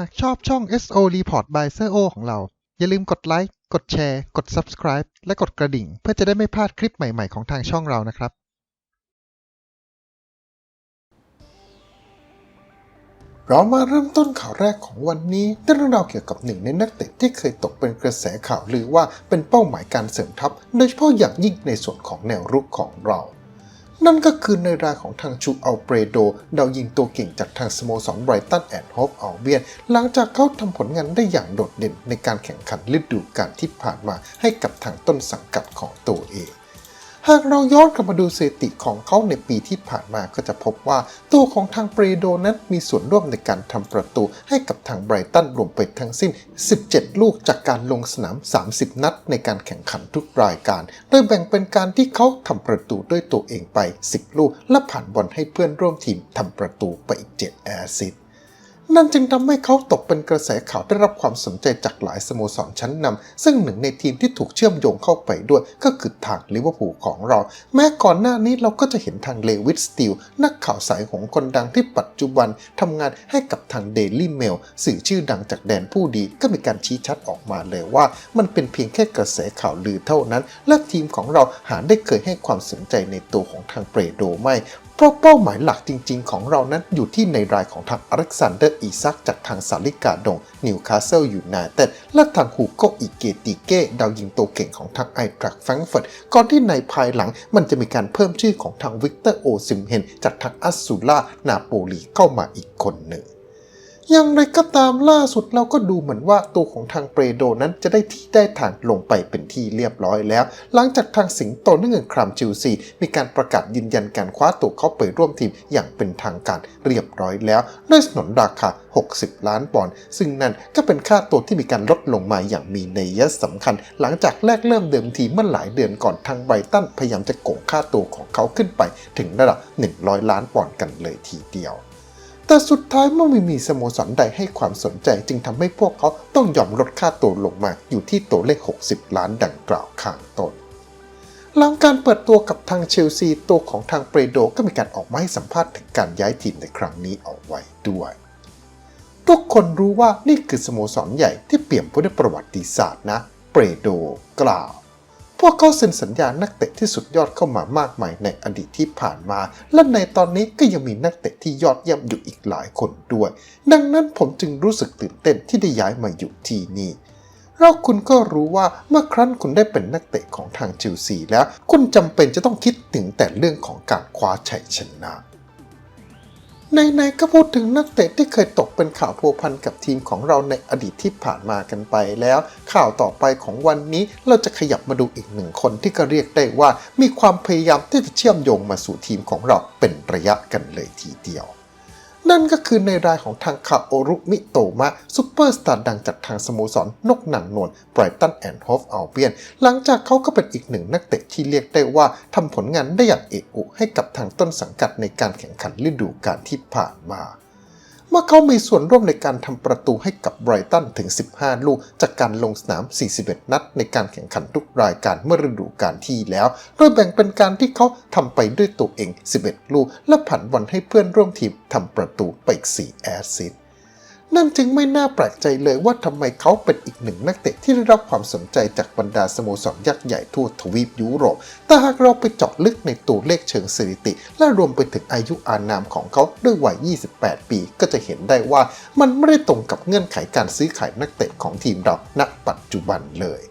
หากชอบช่อง SO Report by s e o ของเรา อย่าลืมกดไลค์ กดแชร์ กด Subscribe และกดกระดิ่ง เพื่อจะได้ไม่พลาดคลิปใหม่ ๆ ของทางช่องเรานะครับ เรามาเริ่มต้นข่าวแรกของวันนี้เรื่องราวเกี่ยวกับหนึ่งในนักเตะที่เคยตกเป็นกระแสข่าวลือว่าเป็นเป้าหมายการเสริมทัพ โดยเฉพาะอย่างยิ่งในส่วนของแนวรุกของเรา นั่นก็คือในรายของทางชูอัลเปรโดดาวยิงตัวเก่งจากทางสโมสรไบรตันแอนด์โฮฟอัลเบียน หลังจากเขาทำผลงานได้อย่างโดดเด่นในการแข่งขันฤดูกาลที่ผ่านมาให้กับทางต้นสังกัดของตัวเอง หากเราย้อนกลับมาดูสถิติของเขาในปีที่ผ่านมาก็จะพบว่า ตัวของทางเปรโดนั้นมีส่วนร่วมในการทำประตูให้กับทางไบรตันรวมไปทั้งสิ้น 17 ลูกจากการลงสนาม 30 นัดในการแข่งขันทุกรายการ โดยแบ่งเป็นการที่เขาทำประตูด้วยตัวเองไป 10 ลูก และผ่านบอลให้เพื่อนร่วมทีมทำประตูไปอีก 7 แอสซิส นั่นจึงทำให้เขาตกเป็นกระแสข่าวได้รับความสนใจจากหลายสโมสรชั้นนำซึ่งหนึ่งในทีมที่ถูกเชื่อมโยงเข้าไปด้วยก็คือทางลิเวอร์พูลของเรา แม้ก่อนหน้านี้เราก็จะเห็นทางเลวิสสตีลนักข่าวสายของคนดังที่ปัจจุบันทำงานให้กับทางเดลี่เมลสื่อชื่อดังจากแดนผู้ดีก็มีการชี้ชัดออกมาเลยว่า มันเป็นเพียงแค่กระแสข่าวลือเท่านั้น และทีมของเราหาได้เคยให้ความสนใจในตัวของทางเปรโดไม่ เพราะเป้าหมายหลักจริง ๆ ของเรานั้นอยู่ที่ในรายของทางอเล็กซานเดอร์อีซักจากทางซาลิกาดงนิวคาสเซิลยูไนเต็ดและทางฮูโกอิเกติเก้ดาวยิงตัวเก่งของทางไอทรักแฟรงก์เฟิร์ตก่อนที่ในภายหลังมันจะมีการเพิ่มชื่อของทางวิกเตอร์โอซิมเฮนจากทางอัสซูล่านาโปลีเข้ามาอีกคนหนึ่ง อย่างไรก็ตามล่าสุดเราก็ดูเหมือนว่าตัวของทางเปรโดนั้นจะได้ที่ได้ทางลงไปเป็นที่เรียบร้อยแล้ว หลังจากทางสิงโตนึ่งครามจิวซี มีการประกาศยืนยันการคว้าตัวเข้าไปร่วมทีมอย่างเป็นทางการเรียบร้อยแล้วด้วยสนนราคา 60 ล้านปอนด์ซึ่งนั่นก็เป็นค่าตัวที่มีการลดลงมาอย่างมีนัยสำคัญ หลังจากแรกเริ่มเดิมทีเมื่อหลายเดือนก่อนทางไบตันพยายามจะโกงค่าตัวของเขาขึ้นไปถึงระดับ 100 ล้านปอนด์กันเลยทีเดียว แต่สุดท้ายเมื่อไม่มีสโมสรใดให้ความสนใจจึงทำให้พวกเขาต้องยอมลดค่าตัวลงมาอยู่ที่ตัวเลข 60 ล้านดังกล่าวข้างต้นหลังการเปิดตัวกับทางเชลซีตัวของทางเปรโดก็มีการออกมาให้สัมภาษณ์ถึงการย้ายทีมในครั้งนี้เอาไว้ด้วย ทุกคนรู้ว่านี่คือสโมสรใหญ่ที่เปี่ยมไปด้วยประวัติศาสตร์นะ เปรโดกล่าว พวกเขาเซ็นสัญญานักเตะที่สุดยอดเข้ามามากมายในอดีตที่ผ่านมา และในตอนนี้ก็ยังมีนักเตะที่ยอดเยี่ยมอยู่อีกหลายคนด้วย ดังนั้นผมจึงรู้สึกตื่นเต้นที่ได้ย้ายมาอยู่ที่นี่แล้วคุณก็รู้ว่าเมื่อครั้นคุณได้เป็นนักเตะของทางจิวซีแล้ว คุณจำเป็นจะต้องคิดถึงแต่เรื่องของการคว้าชัยชนะ ในๆก็พูดถึงนักเตะที่เคยตกเป็นข่าวพัวพันกับทีมของเราในอดีตที่ผ่านมากันไปแล้ว ข่าวต่อไปของวันนี้เราจะขยับมาดูอีกหนึ่งคนที่ก็เรียกได้ว่า มีความพยายามที่จะเชื่อมโยงมาสู่ทีมของเราเป็นระยะกันเลยทีเดียว นั่นก็คือในรายของทางคาโอรุมิโตมะซูเปอร์สตาร์ดังจากทางสโมสรนกหนังนวลไบรตันแอนด์โฮฟอัลเบียนหลังจากเขาก็เป็นอีกหนึ่งนักเตะที่เรียกได้ว่าทำผลงานได้อย่างเอกอุให้กับทางต้นสังกัดในการแข่งขันฤดูกาลที่ผ่านมา เมื่อเขามีส่วนร่วมในการทำประตูให้กับไบรตันถึง 15 ลูก จากการลงสนาม 41 นัด ในการแข่งขันทุกรายการเมื่อฤดูกาลที่แล้ว โดยแบ่งเป็นการที่เขาทำไปด้วยตัวเอง 11 ลูก และผันบอลให้เพื่อนร่วมทีมทำประตูไปอีก 4 แอสซิสต์ นั่นจึงไม่น่าแปลกใจเลยว่าทำไมเขาเป็นอีกหนึ่งนักเตะที่ได้รับความสนใจจากบรรดาสโมสรยักษ์ใหญ่ทั่วทวีปยุโรป แต่หากเราไปเจาะลึกในตัวเลขเชิงสถิติ และรวมไปถึงอายุอานามของเขาด้วยวัย 28 ปี ก็จะเห็นได้ว่ามันไม่ได้ตรงกับเงื่อนไขการซื้อขายนักเตะของทีมเราณปัจจุบันเลย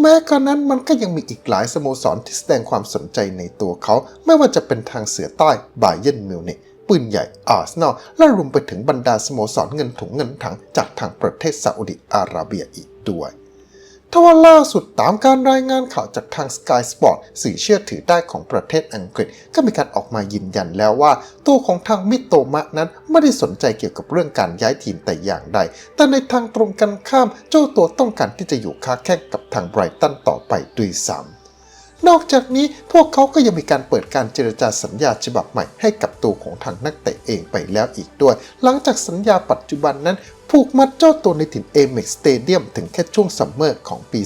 แม้กระนั้นมันก็ยังมีอีกหลายสโมสรที่แสดงความสนใจในตัวเขา ไม่ว่าจะเป็นทางเสือใต้บาเยนมิวนิก ปืนใหญ่อาร์เซนอลและรวมไปถึงบรรดาสโมสรเงินถุงเงินถังจากทางประเทศซาอุดิอาระเบียอีกด้วยทว่าล่าสุดตามการรายงานข่าวจากทาง Sky Sport สื่อเชื่อถือได้ของประเทศอังกฤษ ก็มีการออกมายืนยันแล้วว่า ตัวของทางมิโตมะนั้นไม่ได้สนใจเกี่ยวกับเรื่องการย้ายทีมแต่อย่างใด แต่ในทางตรงกันข้าม เจ้าตัวต้องการที่จะอยู่ค้าแข่งกับทางไบรตันต่อไปด้วยซ้ำ นอกจากนี้พวกเขาก็ยังมีการเปิดการเจรจาสัญญาฉบับใหม่ให้กับตัวของทางนักเตะเองไปแล้วอีกด้วย หลังจากสัญญาปัจจุบันนั้นผูกมัดเจ้าตัวในถิ่นเอเม็กสเตเดียมถึงแค่ช่วงซัมเมอร์ของปี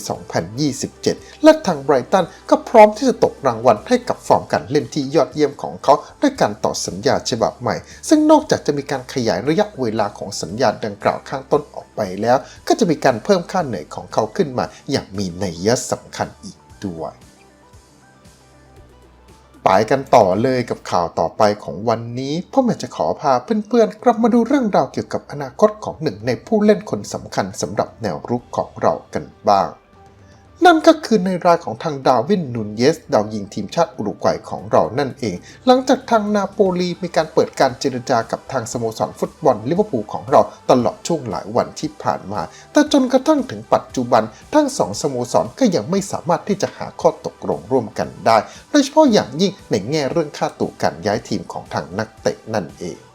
2027 และทางไบรตันก็พร้อมที่จะตกรางวัลให้กับฟอร์มการเล่นที่ยอดเยี่ยมของเขา ด้วยการต่อสัญญาฉบับใหม่ ซึ่งนอกจากจะมีการขยายระยะเวลาของสัญญาดังกล่าวข้างต้นออกไปแล้ว ก็จะมีการเพิ่มค่าเหนื่อยของเขาขึ้นมา อย่างมีนัยสำคัญอีกด้วย ไปกันต่อเลยกับข่าวต่อไปของวันนี้พ่อแม่จะขอพาเพื่อนๆ กลับมาดูเรื่องราวเกี่ยวกับอนาคตของหนึ่งในผู้เล่นคนสำคัญสำหรับแนวรุกของเรากันบ้าง นั่นก็คือในรายของทางดาวินนูนเยส ดาวยิงทีมชาติอุรุกวัยของเรานั่นเอง หลังจากทางนาโปลีมีการเปิดการเจรจากับทางสโมสรฟุตบอลลิเวอร์พูลของเราตลอดช่วงหลายวันที่ผ่านมา แต่จนกระทั่งถึงปัจจุบัน ทั้งสองสโมสรก็ยังไม่สามารถที่จะหาข้อตกลงร่วมกันได้ โดยเฉพาะอย่างยิ่งในแง่เรื่องค่าตัวการย้ายทีมของทางนักเตะนั่นเอง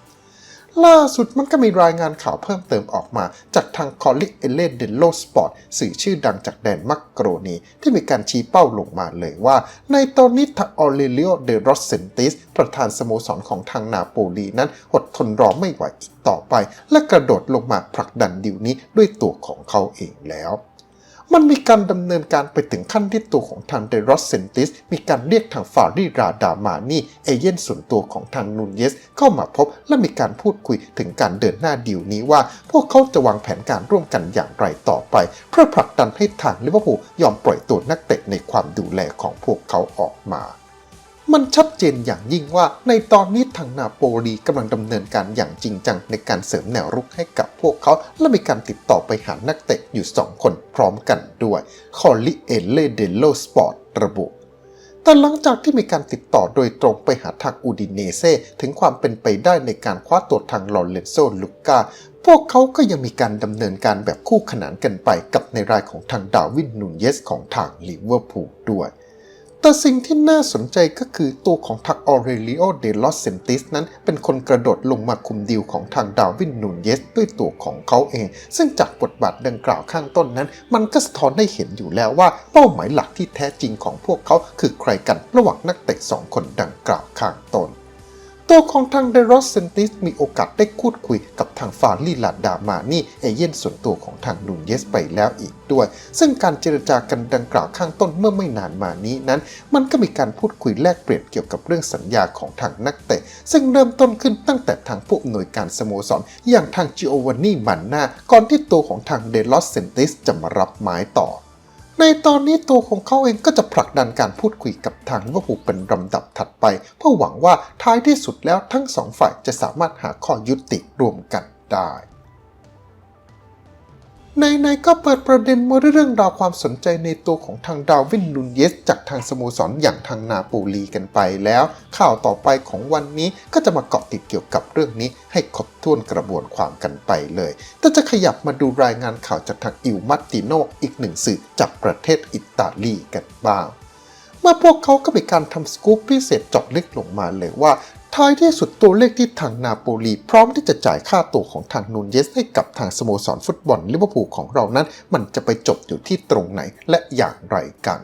ล่าสุดมันก็มีรายงานข่าวเพิ่มเติมออกมา จากทางคอลิเอเลเดโลสปอร์ตสื่อชื่อดังจากแดนมักโกรนีที่มีการชี้เป้าลงมาเลยว่า ในตอนนี้ทาออเรเลียเดรอสเซนติส ประธานสโมสรของทางนาโปลีนั้นอดทนรอไม่ไหวอีกต่อไป และกระโดดลงมาผลักดันดิวนี้ด้วยตัวของเขาเองแล้ว มันมีการดำเนินการไปถึงขั้นที่ตัวของทางเดรอสเซนติส มีการเรียกทางฟาริราดามานี่ เอเย่นส่วนตัวของทางนูนเยส เข้ามาพบและมีการพูดคุยถึงการเดินหน้าดีลนี้ว่า พวกเขาจะวางแผนการร่วมกันอย่างไรต่อไป เพื่อผลักดันให้ทางลิเวอร์พูลยอมปล่อยตัวนักเตะในความดูแลของพวกเขาออกมา มันชัดเจนอย่างยิ่งว่าในตอนนี้ทางนาโปลีกำลังดำเนินการอย่างจริงจังในการเสริมแนวรุกให้กับพวกเขา และมีการติดต่อไปหานักเตะอยู่ 2 คนพร้อมกันด้วย คอลิเอเลเดโลสปอร์ตระบุแต่หลังจากที่มีการติดต่อโดยตรงไปหาทางอูดิเนเซ่ถึงความเป็นไปได้ในการคว้าตัวทางลอเรนโซลูก้า พวกเขาก็ยังมีการดำเนินการแบบคู่ขนานกันไปกับในรายของทางดาวินนูนเยสของทางลิเวอร์พูลด้วย แต่สิ่งที่น่าสนใจก็คือตัวของทางออเรลิโอเดลอสเซนติสนั้นเป็นคนกระโดดลงมาคุมดีลของทางดาวินนูนเยสด้วยตัวของเขาเอง ซึ่งจากบทบาทดังกล่าวข้างต้นนั้น มันก็สะท้อนให้เห็นอยู่แล้วว่าเป้าหมายหลักที่แท้จริงของพวกเขาคือใครกันระหว่างนักเตะสองคนดังกล่าวข้างต้น ตัวของทางเดรอสเซนติสมีโอกาสได้พูดคุยกับทางฟาลีลาดามานี่เอเย่นส่วนตัวของทางนูนเยสไปแล้วอีกด้วย ซึ่งการเจรจากันดังกล่าวข้างต้นเมื่อไม่นานมานี้นั้น มันก็มีการพูดคุยแลกเปลี่ยนเกี่ยวกับเรื่องสัญญาของทางนักเตะ ซึ่งเริ่มต้นขึ้นตั้งแต่ทางผู้อำนวยการสโมสรอย่างทางจิโอวานนี่มันนาก่อนที่ตัวของทางเดลอสเซนติสจะมารับไม้ต่อ ในตอนนี้ตัวของเขาเองก็จะผลักดันการพูดคุยกับทางลิเวอร์พูลเป็นลำดับถัดไป เพื่อหวังว่าท้ายที่สุดแล้วทั้งสองฝ่ายจะสามารถหาข้อยุติร่วมกันได้ ในๆก็เปิดประเด็นมาด้วยเรื่องราวความสนใจในตัวของทางดาวินนูนเยส จากทางสโมสรอย่างทางนาโปลีกันไปแล้ว ข่าวต่อไปของวันนี้ก็จะมาเกาะติดเกี่ยวกับเรื่องนี้ ให้ครบถ้วนกระบวนความกันไปเลย แต่จะขยับมาดูรายงานข่าวจากทางอิลมัตติโนอีกหนึ่งสื่อจากประเทศอิตาลีกันบ้างเมื่อพวกเขาก็มีการทำสกู๊ปพิเศษเจาะลึกลงมาเลยว่า ท้ายที่สุดตัวเลขที่ทางนาโปลี พร้อมที่จะจ่ายค่าตัวของทางนูนเยสให้กับทางสโมสรฟุตบอลลิเวอร์พูลของเรานั้น มันจะไปจบอยู่ที่ตรงไหนและอย่างไรกัน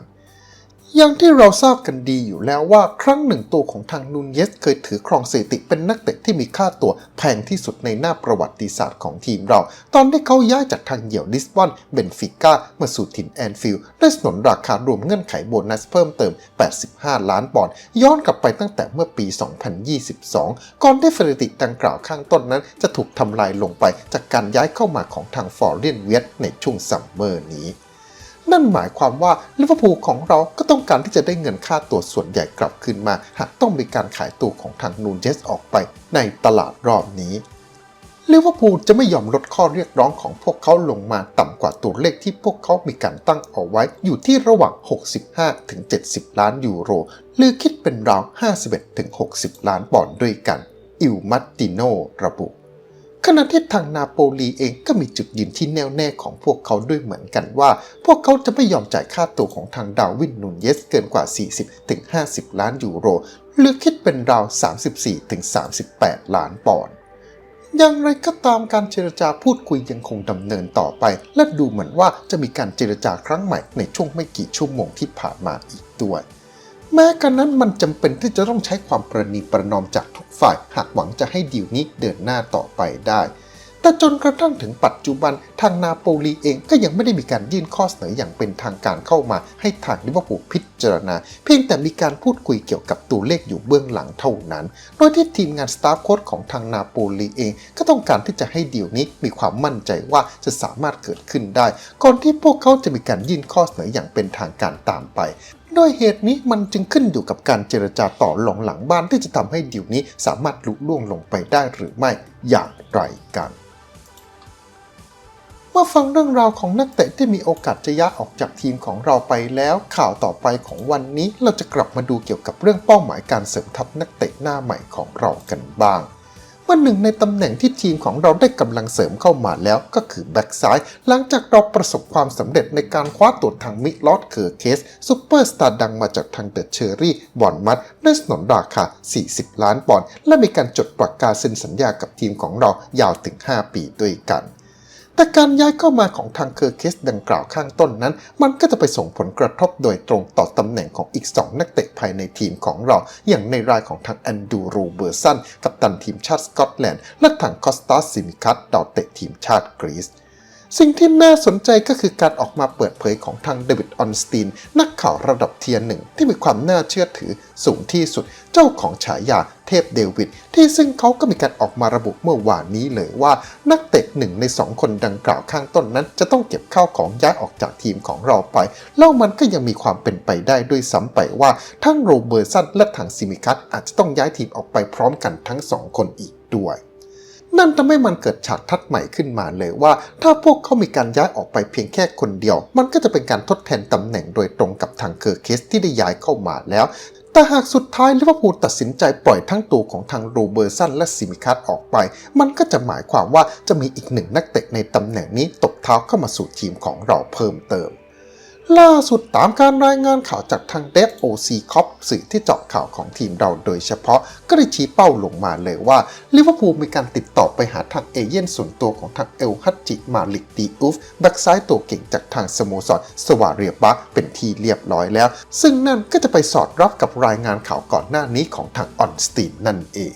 อย่างที่เราทราบกันดีอยู่แล้วว่าครั้งหนึ่งตัวของทางนูนเยสเคยถือครองสถิติเป็นนักเตะที่มีค่าตัวแพงที่สุดในหน้าประวัติศาสตร์ของทีมเรา ตอนที่เขาย้ายจากทางเหยี่ยวลิสบอนเบนฟิก้ามาสู่ถิ่นแอนฟิลด์ได้สนนราคารวมเงื่อนไขโบนัสเพิ่มเติม 85 ล้านปอนด์ย้อนกลับไปตั้งแต่เมื่อปี 2022 ก่อนที่สถิติดังกล่าวข้างต้นนั้น จะถูกทำลายลงไปจากการย้ายเข้ามาของทางฟอร์เรียนเวียตในช่วงซัมเมอร์นี้ นั่นหมายความว่าลิเวอร์พูลของเราก็ต้องการที่จะได้เงินค่าตัวส่วนใหญ่กลับคืนมา หากต้องมีการขายตัวของทางนูนเจสออกไปในตลาดรอบนี้ลิเวอร์พูลจะไม่ยอมลดข้อเรียกร้องของพวกเขาลงมาต่ำกว่าตัวเลขที่พวกเขามีการตั้งเอาไว้อยู่ที่ระหว่าง 65 ถึง 70 ล้านยูโร หรือคิดเป็นราว 51 ถึง 60 ล้านปอนด์ด้วยกัน อิลมัตติโนระบุ ขณะที่ทางนาโปลีเองก็มีจุดยืนที่แน่วแน่ของพวกเขาด้วยเหมือนกันว่า พวกเขาจะไม่ยอมจ่ายค่าตัวของทางดาวินนูนเยสเกินกว่า 40-50 ล้านยูโร หรือคิดเป็นราว 34-38 ล้านปอนด์อย่างไรก็ตามการเจรจาพูดคุยยังคงดำเนินต่อไป และดูเหมือนว่าจะมีการเจรจาครั้งใหม่ในช่วงไม่กี่ชั่วโมงที่ผ่านมาอีกด้วย แม้กระนั้นมันจำเป็นที่จะต้องใช้ความประนีประนอมจากทุกฝ่าย หากหวังจะให้ดีลนี้เดินหน้าต่อไปได้ แต่จนกระทั่งถึงปัจจุบันทางนาโปลีเองก็ยังไม่ได้มีการยื่นข้อเสนออย่างเป็นทางการเข้ามา ให้ทางลิเวอร์พูลพิจารณา เพียงแต่มีการพูดคุยเกี่ยวกับตัวเลขอยู่เบื้องหลังเท่านั้น โดยที่ทีมงานสตาฟโค้ชของทางนาโปลีเอง ก็ต้องการที่จะให้ดีลนี้มีความมั่นใจว่าจะสามารถเกิดขึ้นได้ ก่อนที่พวกเขาจะมีการยื่นข้อเสนออย่างเป็นทางการตามไป โดยเหตุนี้มันจึงขึ้นอยู่กับการเจรจาต่อหลองหลังบ้านที่จะทำให้ดีลนี้สามารถลุล่วงลงไปได้หรือไม่อย่างไรกันเมื่อฟังเรื่องราวของนักเตะที่มีโอกาสจะย้ายออกจากทีมของเราไปแล้ว ข่าวต่อไปของวันนี้เราจะกลับมาดูเกี่ยวกับเรื่องเป้าหมายการเสริมทัพนักเตะหน้าใหม่ของเรากันบ้าง ว่าหนึ่งในตำแหน่งที่ทีมของเราได้กำลังเสริมเข้ามาแล้วก็คือแบ็กซ้าย หลังจากเราประสบความสำเร็จในการคว้าตัวทางมิลอดเคอร์เคสซูเปอร์สตาร์ดังมาจากทางเดอะเชอรี่บอนมัดได้สนนราคา 40 ล้านปอนด์และมีการจดประกาศเซ็นสัญญากับทีมของเรายาวถึง 5 ปีด้วยกัน แต่การย้ายเข้ามาของทางเคอร์เคสดังกล่าวข้างต้นนั้น มันก็จะไปส่งผลกระทบโดยตรงต่อตำแหน่งของอีก 2 นักเตะภายในทีมของเรา อย่างในรายของทางแอนดูรูเบอร์สันกับตันทีมชาติสกอตแลนด์ และทางคอสตาซิมิคัสดาวเตะทีมชาติกรีซ สิ่งที่น่าสนใจก็คือการออกมาเปิดเผยของทางเดวิดออนสตีน นักข่าวระดับเทียร์หนึ่งที่มีความน่าเชื่อถือสูงที่สุดเจ้าของฉายาเทพเดวิด ที่ซึ่งเขาก็มีการออกมาระบุเมื่อวานนี้เลยว่า นักเตะหนึ่งในสองคนดังกล่าวข้างต้นนั้น จะต้องเก็บข้าวของย้ายออกจากทีมของเราไป แล้วมันก็ยังมีความเป็นไปได้ด้วยซ้ำไปว่า ทั้งโรเบอร์สันและทางซิมิคัสอาจจะต้องย้ายทีมออกไปพร้อมกันทั้งสองคนอีกด้วย นั่นทำให้มันเกิดฉากทัดใหม่ขึ้นมาเลยว่า ถ้าพวกเขามีการย้ายออกไปเพียงแค่คนเดียว มันก็จะเป็นการทดแทนตำแหน่งโดยตรงกับทางเคอร์เคสที่ได้ย้ายเข้ามาแล้วแต่หากสุดท้ายลิเวอร์พูลตัดสินใจปล่อยทั้งตัวของทางโรเบอร์สันและซิมิคัสออกไป มันก็จะหมายความว่าจะมีอีกหนึ่งนักเตะในตำแหน่งนี้ตบเท้าเข้ามาสู่ทีมของเราเพิ่มเติม ล่าสุดตามการรายงานข่าวจากทางเดฟโอซีคอปสื่อที่เจาะข่าวของทีมเราโดยเฉพาะก็ได้ชี้เป้าลงมาเลยว่าลิเวอร์พูลมีการติดต่อไปหาทางเอเย่นส่วนตัวของทางเอลฮัตจิมาลิกดีอุฟแบ็กซ้ายตัวเก่งจากทางสโมสรสวาเรียบะเป็นที่เรียบร้อยแล้ว ซึ่งนั่นก็จะไปสอดรับกับรายงานข่าวก่อนหน้านี้ของทางออนสตีนนั่นเอง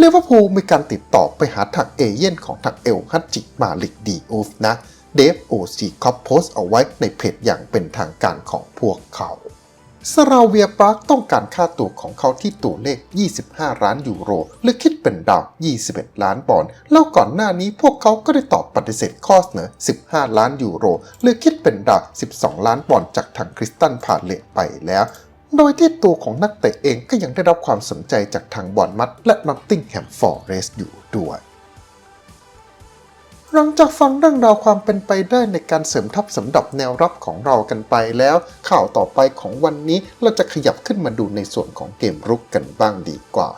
ลิเวอร์พูลมีการติดต่อไปหาทางเอเย่นของทางเอลฮัตจิมาลิกดีอุฟนะ เดฟโอซีคอปโพสเอาไว้ในเพจอย่างเป็นทางการของพวกเขาสราเวียปรากต้องการค่าตัวของเขาที่ตัวเลข 25 ล้านยูโร หรือคิดเป็นดาว 21 ล้านปอนด์ แล้วก่อนหน้านี้พวกเขาก็ได้ตอบปฏิเสธข้อเสนอ 15 ล้านยูโร หรือคิดเป็นดาว 12 ล้านปอนด์จากทางคริสตันพาเลตไปแล้ว โดยที่ตัวของนักเตะเองก็ยังได้รับความสนใจจากทางบอลมัดและนอตติงแฮมฟอร์เรสอยู่ด้วย หลังจากฟังเรื่องราวความเป็นไปได้ในการเสริมทัพสำหรับแนวรับของเรากันไปแล้ว ข่าวต่อไปของวันนี้เราจะขยับขึ้นมาดูในส่วนของเกมรุกกันบ้างดีกว่า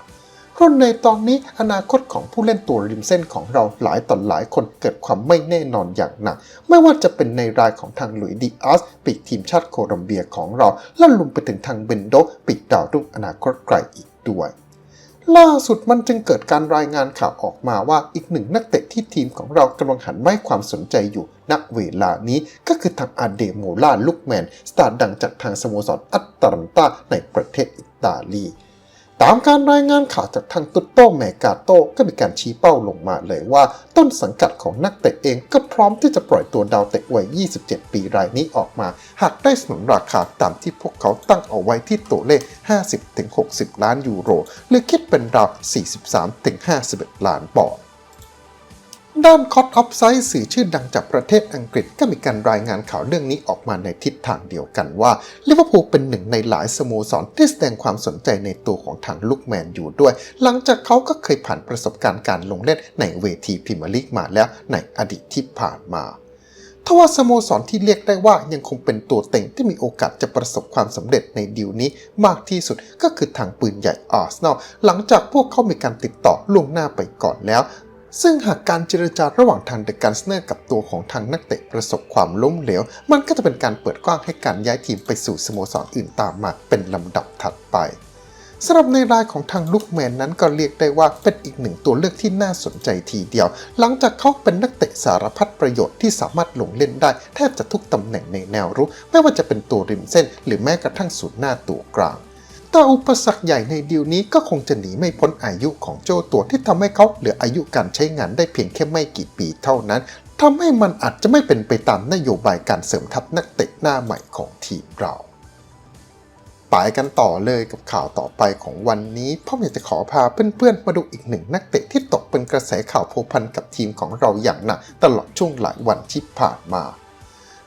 เพราะในตอนนี้อนาคตของผู้เล่นตัวริมเส้นของเราหลายต่อหลายคนเกิดความไม่แน่นอนอย่างหนัก ไม่ว่าจะเป็นในรายของทางหลุยดิอัสปีกทีมชาติโคลัมเบียของเราและรวมไปถึงทางเบนโดปีกดาวรุ่งอนาคตไกลอีกด้วย ล่าสุดมันจึงเกิดการรายงานข่าวออกมาว่าอีกหนึ่งนักเตะที่ทีมของเรากำลังหันไม้ความสนใจอยู่ณเวลานี้ก็คือทางอาเดโมล่าลูกแมน สตาร์ดังจากทางสโมสรอัตตันตาในประเทศอิตาลี ตามการรายงานข่าวจากทางตุตโตแมกาโต้ก็มีการชี้เป้าลงมาเลยว่า ต้นสังกัดของนักเตะเองก็พร้อมที่จะปล่อยตัวดาวเตะวัย 27 ปีรายนี้ออกมา หากได้สนนราคาตามที่พวกเขาตั้งเอาไว้ที่ตัวเลข 50-60 ล้านยูโร หรือคิดเป็นราว 43-51 ล้านปอนด์ ด้านคอตออฟไซด์สื่อชื่อดังจากประเทศอังกฤษก็มีการรายงานข่าวเรื่องนี้ออกมาในทิศทางเดียวกันว่าลิเวอร์พูลเป็นหนึ่งในหลายสโมสรที่แสดงความสนใจในตัวของทางลูกแมนอยู่ด้วย หลังจากเขาก็เคยผ่านประสบการณ์การลงเล่นในเวทีพรีเมียร์ลีกมาแล้วในอดีตที่ผ่านมาทว่าสโมสรที่เรียกได้ว่ายังคงเป็นตัวเต็งที่มีโอกาสจะประสบความสำเร็จในดีลนี้มากที่สุดก็คือทางปืนใหญ่อาร์เซนอลหลังจากพวกเขามีการติดต่อล่วงหน้าไปก่อนแล้ว ซึ่งหากการเจรจาระหว่างทางเดอะกันสเนอร์กับตัวของทางนักเตะประสบความล้มเหลว มันก็จะเป็นการเปิดกว้างให้การย้ายทีมไปสู่สโมสรอื่นตามมาเป็นลำดับถัดไปสำหรับในรายของทางลูกแมนนั้นก็เรียกได้ว่าเป็นอีกหนึ่งตัวเลือกที่น่าสนใจทีเดียว หลังจากเขาเป็นนักเตะสารพัดประโยชน์ที่สามารถลงเล่นได้ แทบจะทุกตำแหน่งในแนวรุกไม่ว่าจะเป็นตัวริมเส้น หรือแม้กระทั่งศูนย์หน้าตัวกลาง แต่อุปสรรคใหญ่ในดีลนี้ก็คงจะหนีไม่พ้นอายุของโจตัวที่ทำให้เขาเหลืออายุการใช้งานได้เพียงแค่ไม่กี่ปีเท่านั้นทำให้มันอาจจะไม่เป็นไปตามนโยบายการเสริมทัพนักเตะหน้าใหม่ของทีมเราไปกันต่อเลยกับข่าวต่อไปของวันนี้พ่ออยากจะขอพาเพื่อนๆมาดูอีกหนึ่งนักเตะที่ตกเป็นกระแสข่าวโพพันกับทีมของเราอย่างหนักตลอดช่วงหลายวันที่ผ่านมา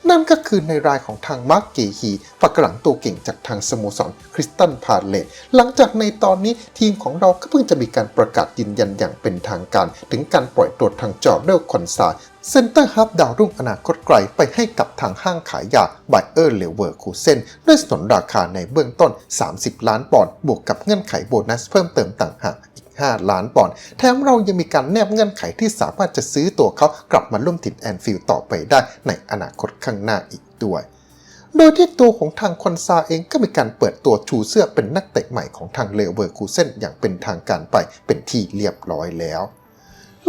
นั่นก็คือในรายของทางมาร์กเกฮีฝักหลังตัวเก่งจากทางสโมสรคริสตันพาเลตหลังจากในตอนนี้ทีมของเราก็เพิ่งจะมีการประกาศยืนยันอย่างเป็นทางการ ถึงการปล่อยตัวทางจอร์เดลคอนซาเซนเตอร์ฮับดาวรุ่งอนาคตไกลไปให้กับทางห้างขายยาไบเออร์เลเวอร์คูเซนด้วยสนนราคาในเบื้องต้น 30 ล้านปอนด์บวกกับเงื่อนไขโบนัสเพิ่มเติมต่างหาก 5 ล้านปอนด์แถมเรายังมีการแนบเงื่อนไขที่สามารถจะซื้อตัวเขากลับมาร่วมถิ่นแอนฟิลด์ต่อไปได้ในอนาคตข้างหน้าอีกด้วยโดยที่ตัวของทางคอนซาเองก็มีการเปิดตัวชูเสื้อเป็นนักเตะใหม่ของทางเลเวอร์คูเซนอย่างเป็นทางการไปเป็นที่เรียบร้อยแล้ว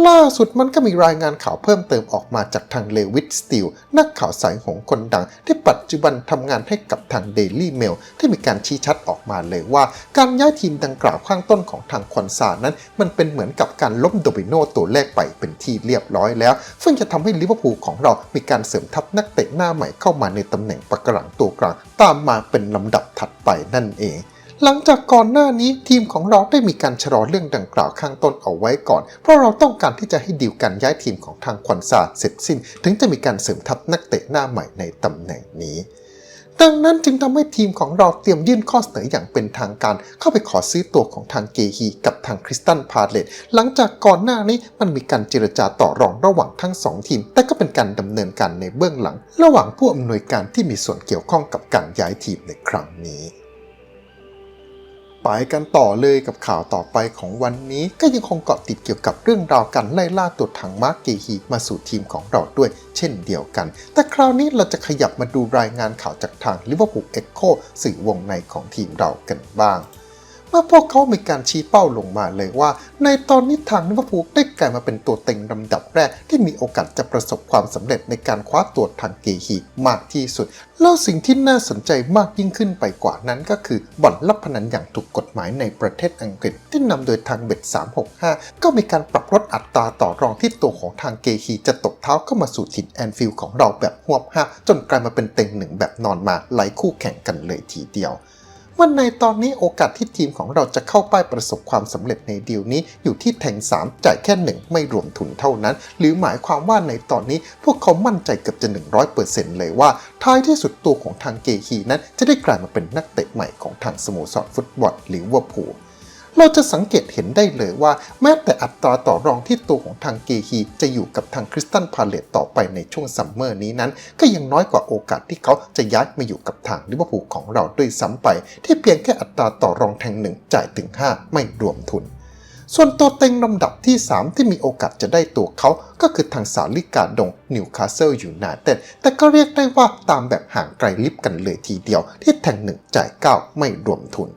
ล่าสุดมันก็มีรายงานข่าวเพิ่มเติมออกมาจากทางเลวิ t สติลนักข่าวสายหงคนดัง ที่ปัจจุบันทำงานให้กับทาง Daily Mail ที่มีการชี้ชัดออกมาเลยว่า การย้ายทีมดังกล่าวข้างต้นของทางคอนซานั้น มันเป็นเหมือนกับการล้มโดมิโนตัวแรกไปเป็นที่เรียบร้อยแล้ว ซึ่งจะทำให้ลิเวอร์พูลของเรามีการเสริมทัพนักเตะหน้าใหม่เข้ามาในตำแหน่งปะกหลังตัวกลาง ตามมาเป็นลำดับถัดไปนั่นเอง หลังจากก่อนหน้านี้ทีมของเราได้มีการชะลอเรื่องดังกล่าวข้างต้นเอาไว้ก่อน เพราะเราต้องการที่จะให้ดีลการย้ายทีมของทางควันซาเสร็จสิ้น ถึงจะมีการเสริมทัพนักเตะหน้าใหม่ในตำแหน่งนี้ดังนั้นจึงทำให้ทีมของเราเตรียมยื่นข้อเสนออย่างเป็นทางการ เข้าไปขอซื้อตัวของทางเกฮีกับทางคริสตันพาเลตหลังจากก่อนหน้านี้มันมีการเจรจาต่อรองระหว่างทั้งสองทีม แต่ก็เป็นการดำเนินการในเบื้องหลัง ระหว่างผู้อำนวยการที่มีส่วนเกี่ยวข้องกับการย้ายทีมในครั้งนี้ ไปกันต่อเลยกับข่าวต่อไปของวันนี้ ก็ยังคงเกาะติดเกี่ยวกับเรื่องราวการไล่ล่าตัวถังมาร์กเกฮีมาสู่ทีมของเราด้วย เช่นเดียวกัน แต่คราวนี้เราจะขยับมาดูรายงานข่าวจากทางลิเวอร์พูลเอ็กโคสื่อวงในของทีมเรากันบ้าง เมื่อพวกเขามีการชี้เป้าลงมาเลยว่า ในตอนนี้ทางลิเวอร์พูลได้กลายมาเป็นตัวเต็งลำดับแรก ที่มีโอกาสจะประสบความสำเร็จในการคว้าตัวทางเกฮีมากที่สุด แล้วสิ่งที่น่าสนใจมากยิ่งขึ้นไปกว่านั้นก็คือบ่อนลับพนันอย่างถูกกฎหมายในประเทศอังกฤษ ที่นำโดยทางเบ็ด365 ก็มีการปรับลดอัตราต่อรองที่ตัวของทางเกฮีจะตบเท้าเข้ามาสู่ถิ่นแอนฟิลด์ของเราแบบหวบห้าจนกลายมาเป็นเต็งหนึ่งแบบนอนมาไล่คู่แข่งกันเลยทีเดียว ว่าในตอนนี้โอกาสที่ทีมของเราจะเข้าป้ายประสบความสำเร็จในดีลนี้ อยู่ที่แทง 3 จ่ายแค่ 1 ไม่รวมทุนเท่านั้น หรือหมายความว่าในตอนนี้พวกเขามั่นใจเกือบจะ 100%เลยว่า ท้ายที่สุดตัวของทางเกฮีนั้นจะได้กลายมาเป็นนักเตะใหม่ของทางสโมสรฟุตบอลลิเวอร์พูล เราจะสังเกตเห็นได้เลยว่า แม้แต่อัตราต่อรองที่ตัวของทางเกฮีจะอยู่กับทางคริสตันพาเลตต่อไปในช่วงซัมเมอร์นี้นั้น ก็ยังน้อยกว่าโอกาสที่เขาจะย้ายมาอยู่กับทางลิเวอร์พูลของเราด้วยซ้ำไป ที่เพียงแค่อัตราต่อรองแทงหนึ่งจ่ายถึง 5 ไม่รวมทุนส่วนตัวเต็งลำดับที่ 3 ที่มีโอกาสจะได้ตัวเขา ก็คือทางสาลิกาดงนิวคาสเซิลอยูไนเต็ดแต่ก็เรียกได้ว่าตามแบบห่างไกลลิบกันเลยทีเดียว ที่แทงหนึ่งจ่าย 9 ไม่รวมทุน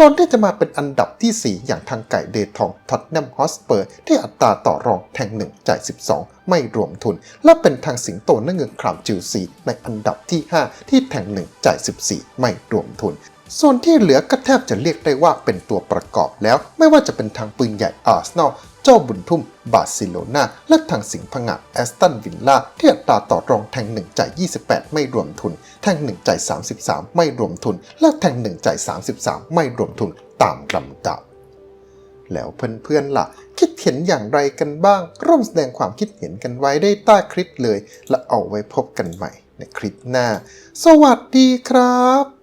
ก่อนที่จะมาเป็นอันดับที่ 4 อย่างทางไก่เดทองท็อตแนมฮอสเปอร์ที่อัตราต่อรองแทง 1 จ่าย 12 ไม่รวมทุน และเป็นทางสิงโตนักเงินครามจิวซีในอันดับที่ 5 ที่แทง 1 จ่าย 14 ไม่รวมทุนส่วนที่เหลือก็แทบจะเรียกได้ว่าเป็นตัวประกอบแล้ว ไม่ว่าจะเป็นทางปืนใหญ่อาร์เซนอล เจ้าบุญทุ่ม บาร์เซโลนา และทางสิงห์ผงะแอสตันวิลล่าที่อัตราต่อรองแทง1จ่าย28 ไม่รวมทุน แทง1จ่าย33 ไม่รวมทุน และแทง1จ่าย33 ไม่รวมทุนตามลำดับ แล้วเพื่อนๆล่ะ คิดเห็นอย่างไรกันบ้าง ร่วมแสดงความคิดเห็นกันไว้ได้ใต้คลิปเลย และเอาไว้พบกันใหม่ในคลิปหน้า สวัสดีครับ